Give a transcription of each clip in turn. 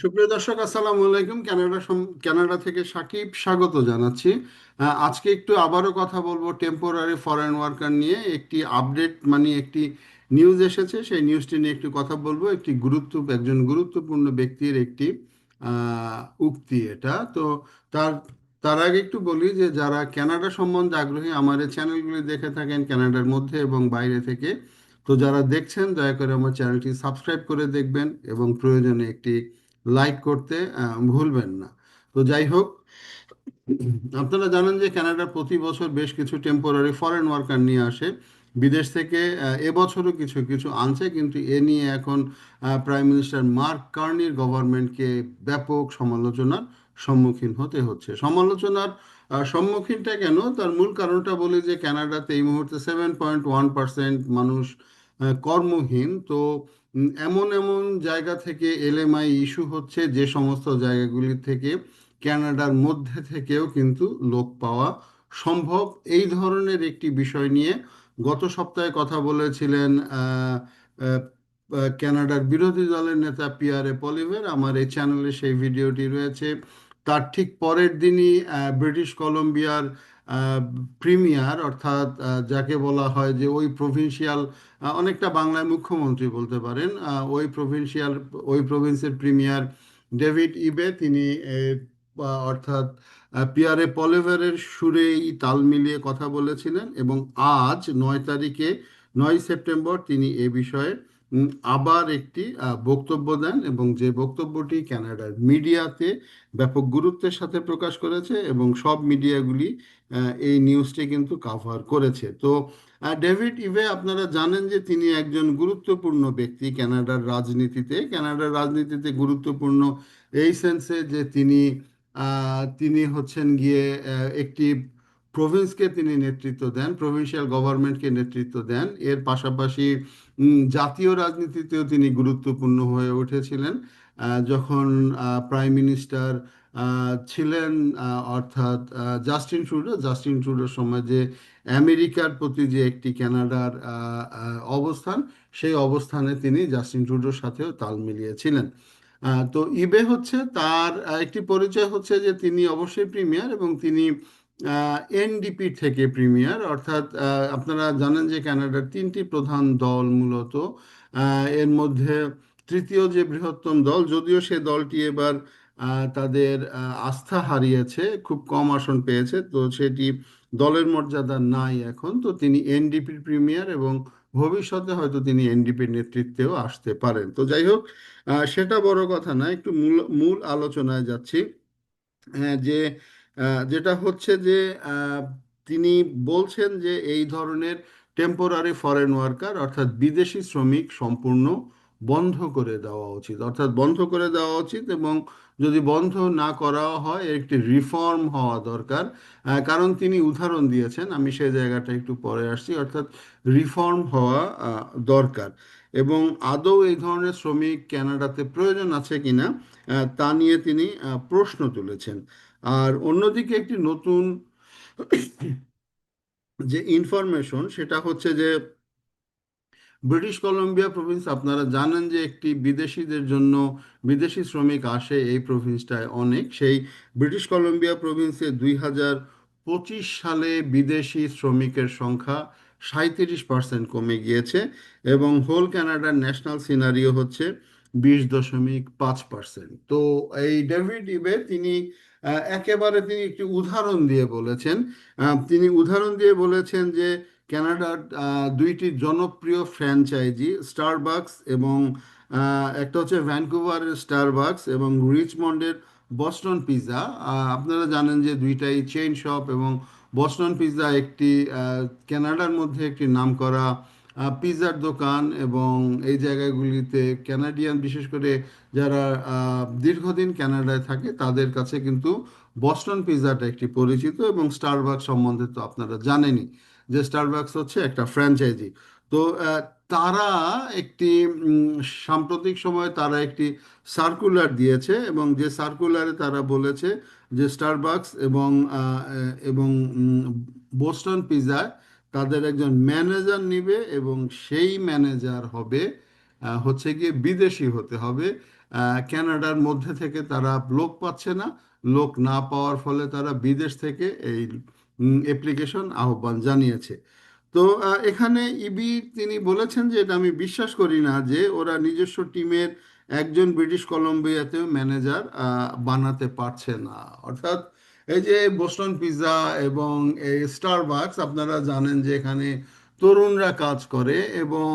সুপ্রিয় দর্শক, আসসালামু আলাইকুম। কানাডা কানাডা থেকে সাকিব স্বাগত জানাচ্ছি। আজকে একটু আবারও কথা বলব টেম্পোরারি ফরেন ওয়ার্কার নিয়ে। একটি আপডেট মানে একটি নিউজ এসেছে, সেই নিউজটি নিয়ে একটু কথা বলব। একটি গুরুত্ব, একজন গুরুত্বপূর্ণ ব্যক্তির একটি উক্তি এটা। তো তার তার আগে একটু বলি যে, যারা কানাডা সম্বন্ধে আগ্রহী, আমার এই চ্যানেলগুলি দেখে থাকেন কানাডার মধ্যে এবং বাইরে থেকে। তো যারা দেখছেন, দয়া করে আমার চ্যানেলটি সাবস্ক্রাইব করে দেখবেন এবং প্রয়োজনে একটি লাইক করতে ভুলবেন না। তো যাই হোক, আপনারা জানেন যে কানাডা প্রতি বছর বেশ কিছু টেম্পোরারি ফরেন ওয়ার্কার নিয়ে আসে। বিদেশ থেকে এবছরও কিছু কিছু আনছে, কিন্তু এ নিয়ে এখন প্রাইম মিনিস্টার মার্ক কার্নির গভর্নমেন্টকে ব্যাপক সমালোচনার সম্মুখীন হতে হচ্ছে। সমালোচনার সম্মুখীনটা কেন? তার মূল কারণটা বলি যে কানাডাতে এই মুহূর্তে সেভেন পয়েন্ট ওয়ান পার্সেন্ট মানুষ কর্মহীন। তো এমন এমন জায়গা থেকে এলএমআই ইস্যু হচ্ছে, যে সমস্ত জায়গাগুলি থেকে ক্যানাডার মধ্যে থেকেও কিন্তু লোক পাওয়া সম্ভব। এই ধরনের একটি বিষয় নিয়ে গত সপ্তাহে কথা বলেছিলেন কানাডার বিরোধী দলের নেতা পিয়ারে পলিভের। আমার এই চ্যানেলে সেই ভিডিওটি রয়েছে। তার ঠিক পরের দিনই ব্রিটিশ কলম্বিয়ার প্রিমিয়ার অর্থাৎ যাকে বলা হয় যে ওই প্রভিন্সিয়াল অনেকটা বাংলায় মুখ্যমন্ত্রী বলতে পারেন ওই প্রভিন্সিয়াল ওই প্রভিন্সের প্রিমিয়ার ডেভিড ইবে তিনি অর্থাৎ পিয়ারে পলেভারের সুরেই তাল মিলিয়ে কথা বলেছিলেন এবং আজ নয় তারিখে, নয় সেপ্টেম্বর, তিনি এ বিষয়ে আবার একটি বক্তব্য দেন এবং যে বক্তব্যটি কানাডার মিডিয়াতে ব্যাপক গুরুত্বের সাথে প্রকাশ করেছে এবং সব মিডিয়াগুলি এই নিউজটি কিন্তু কাভার করেছে। তো ডেভিড ইভে আপনারা জানেন যে তিনি একজন গুরুত্বপূর্ণ ব্যক্তি ক্যানাডার রাজনীতিতে। কানাডার রাজনীতিতে গুরুত্বপূর্ণ এই সেন্সে যে তিনি তিনি হচ্ছেন গিয়ে একটি প্রভিন্সকে তিনি নেতৃত্ব দেন প্রভিন্সিয়াল গভর্নমেন্টকে নেতৃত্ব দেন। এর পাশাপাশি জাতীয় রাজনীতিতেও তিনি গুরুত্বপূর্ণ হয়ে উঠেছিলেন। যখন প্রাইম মিনিস্টার ছিলেন অর্থাৎ জাস্টিন ট্রুডো জাস্টিন ট্রুডোর সময় যে আমেরিকার প্রতি যে একটি আহ, অবস্থান সেই অবস্থানে তিনি জাস্টিন ট্রুডোর সাথেও তাল মিলিয়েছিলেন। তো ইবে হচ্ছে তার একটি পরিচয় হচ্ছে যে তিনি অবশ্যই প্রিমিয়ার এবং তিনি এনডিপি থেকে প্রিমিয়ার, অর্থাৎ আপনারা জানেন যে কানাডার তিনটি প্রধান দল মূলত এর মধ্যে তৃতীয় যে বৃহত্তম দল, যদিও সে দলটি এবার তাদের আস্থা হারিয়েছে, খুব কম আসন পেয়েছে, তো সেটি দলের মর্যাদা নাই এখন, তো তিনি এনডিপির প্রিমিয়ার এবং ভবিষ্যতে হয়তো তিনি এনডিপির নেতৃত্বেও আসতে পারেন। তো যাই হোক সেটা বড় কথা না, একটু মূল মূল আলোচনায় যাচ্ছি যে যেটা হচ্ছে যে তিনি বলছেন যে এই ধরনের টেম্পোরারি ফরেন ওয়ার্কার অর্থাৎ বিদেশি শ্রমিক সম্পূর্ণ বন্ধ করে দেওয়া উচিত। অর্থাৎ বন্ধ করে দেওয়া উচিত এবং যদি বন্ধ না করা হয় একটি রিফর্ম হওয়া দরকার। কারণ তিনি উদাহরণ দিয়েছেন, আমি সেই জায়গাটা একটু পরে আসছি, অর্থাৎ রিফর্ম হওয়া দরকার। এবং আদৌ এই ধরনের শ্রমিক ক্যানাডাতে প্রয়োজন আছে কিনা তা নিয়ে তিনি প্রশ্ন তুলেছেন। আর অন্যদিকে একটি নতুন যে ইনফরমেশন সেটা হচ্ছে যে, ব্রিটিশ কলম্বিয়া প্রভিন্স আপনারা জানেন যে একটি বিদেশিদের জন্য বিদেশি শ্রমিক আসে এই প্রভিন্সটায় অনেক। সেই ব্রিটিশ কলম্বিয়া প্রভিন্সে দুই হাজার পঁচিশ সালে বিদেশি শ্রমিকের সংখ্যা সাঁইত্রিশ পার্সেন্ট কমে গিয়েছে এবং হোল কানাডার ন্যাশনাল সিনারিও হচ্ছে বিশ দশমিক পাঁচ পার্সেন্ট। তো এই ডেভিড ইবে তিনি একেবারে তিনি একটি উদাহরণ দিয়ে বলেছেন তিনি উদাহরণ দিয়ে বলেছেন যে ক্যানাডার দুইটি জনপ্রিয় ফ্র্যাঞ্চাইজি স্টারবাকস এবং একটা হচ্ছে ভ্যানকুভারের স্টারবাকস এবং রিচমন্ডের বস্টন পিৎজা আপনারা জানেন যে দুইটাই চেইন শপ এবং বস্টন পিৎজা একটি কানাডার মধ্যে একটি নামকরা আহ, পিৎজার দোকান এবং এই জায়গাগুলিতে কানাডিয়ান বিশেষ করে যারা দীর্ঘদিন ক্যানাডায় থাকে তাদের কাছে কিন্তু বস্টন পিৎজাটা একটি পরিচিত এবং স্টারবাকস সম্বন্ধে তো আপনারা জানেনই যে স্টারবাকস হচ্ছে একটা ফ্র্যাঞ্চাইজি তো তারা একটি সাম্প্রতিক সময়ে তারা একটি সার্কুলার দিয়েছে এবং যে সার্কুলারে তারা বলেছে যে স্টারবাকস এবং এবং বোস্টন পিৎজা তাদের একজন ম্যানেজার নিবে এবং সেই ম্যানেজার হবে হচ্ছে গিয়ে বিদেশি হতে হবে। ক্যানাডার মধ্যে থেকে তারা লোক পাচ্ছে না। লোক না পাওয়ার ফলে তারা বিদেশ থেকে এই অ্যাপ্লিকেশন আহ্বান জানিয়েছে। তো এখানে ইবি তিনি বলেছেন যে, এটা আমি বিশ্বাস করি না যে, ওরা নিজস্ব টিমের একজন ব্রিটিশ কলম্বিয়াতেও ম্যানেজার বানাতে পারছে না। অর্থাৎ এই যে, বোস্টন পিৎজা এবং এই স্টারবাকস, আপনারা জানেন যে, এখানে তরুণরা কাজ করে এবং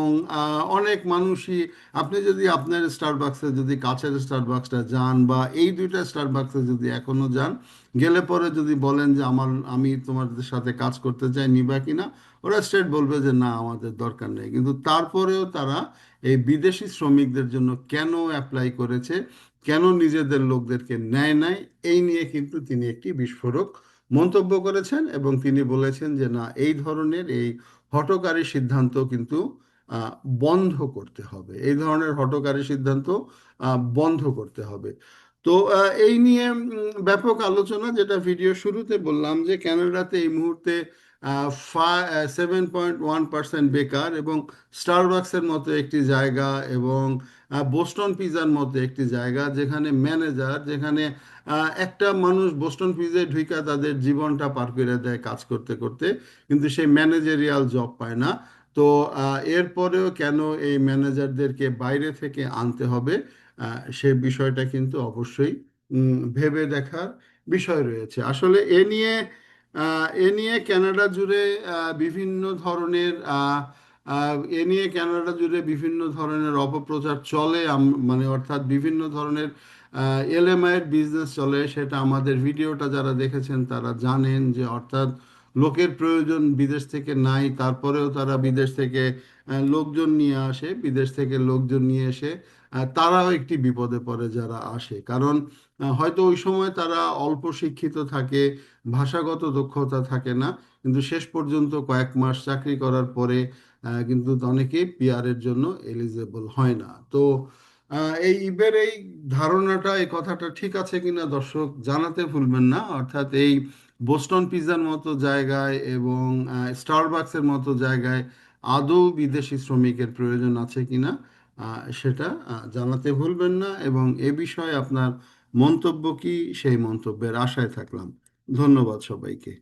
অনেক মানুষই, আপনি যদি আপনার স্টারবাক্সে যদি কাছের স্টারবাক্সটা যান বা এই দুইটা স্টারবাক্সে যদি এখনও যান, গেলে পরে যদি বলেন যে আমার, আমি তোমাদের সাথে কাজ করতে চাই, নিবা কিনা ওরা স্টেট বলবে যে না, আমাদের দরকার নেই। কিন্তু তারপরেও তারা এই বিদেশি শ্রমিকদের জন্য কেন অ্যাপ্লাই করেছে, কেন নিজেদের লোকদেরকে নেয় নাই, এই নিয়ে কিন্তু তিনি একটি বিস্ফোরক মন্তব্য করেছেন এবং তিনি বলেছেন যে না, এই ধরনের এই হঠকারী সিদ্ধান্ত কিন্তু বন্ধ করতে হবে। এই ধরনের হটকারী সিদ্ধান্ত বন্ধ করতে হবে। তো এই নিয়ে ব্যাপক আলোচনা, যেটা ভিডিও শুরুতে বললাম যে, ক্যানাডাতে এই মুহূর্তে সেভেন পয়েন্ট ওয়ান পার্সেন্ট বেকার এবং স্টারবাক্সের মতো একটি জায়গা এবং বোস্টন পিজার মতো একটি জায়গা যেখানে ম্যানেজার যেখানে একটা মানুষ বোস্টন পিজায় ঢুইকা তাদের জীবনটা পার করে দেয় কাজ করতে করতে, কিন্তু সেই ম্যানেজারিয়াল জব পায় না। তো এরপরেও কেন এই ম্যানেজারদেরকে বাইরে থেকে আনতে হবে? সে বিষয়টা কিন্তু অবশ্যই ভেবে দেখার বিষয় রয়েছে। আসলে এ নিয়ে এ নিয়ে ক্যানাডা জুড়ে বিভিন্ন ধরনের এ নিয়ে ক্যানাডা জুড়ে বিভিন্ন ধরনের অপপ্রচার চলে মানে অর্থাৎ বিভিন্ন ধরনের এলএমআইয়ের বিজনেস চলে, সেটা আমাদের ভিডিওটা যারা দেখেছেন তারা জানেন যে অর্থাৎ লোকের প্রয়োজন বিদেশ থেকে নাই, তারপরেও তারা বিদেশ থেকে লোকজন নিয়ে আসে, বিদেশ থেকে লোকজন নিয়ে এসে তারাও একটি বিপদে পড়ে যারা আসে। কারণ হয়তো ওই সময় তারা অল্প শিক্ষিত থাকে, ভাষাগত দক্ষতা থাকে না, কিন্তু শেষ পর্যন্ত কয়েক মাস চাকরি করার পরে কিন্তু অনেকেই পিয়ারের জন্য এলিজেবল হয় না। তো এই ইবের এই ধারণাটা, এই কথাটা ঠিক আছে কিনা দর্শক জানাতে ভুলবেন না। অর্থাৎ এই বোস্টন পিৎজার মতো জায়গায় এবং স্টারবাক্সের মতো জায়গায় আদৌ বিদেশি শ্রমিকের প্রয়োজন আছে কিনা সেটা জানাতে ভুলবেন না এবং এ বিষয়ে আপনার মন্তব্য কি, সেই মন্তব্যের আশায় থাকলাম। ধন্যবাদ সবাইকে।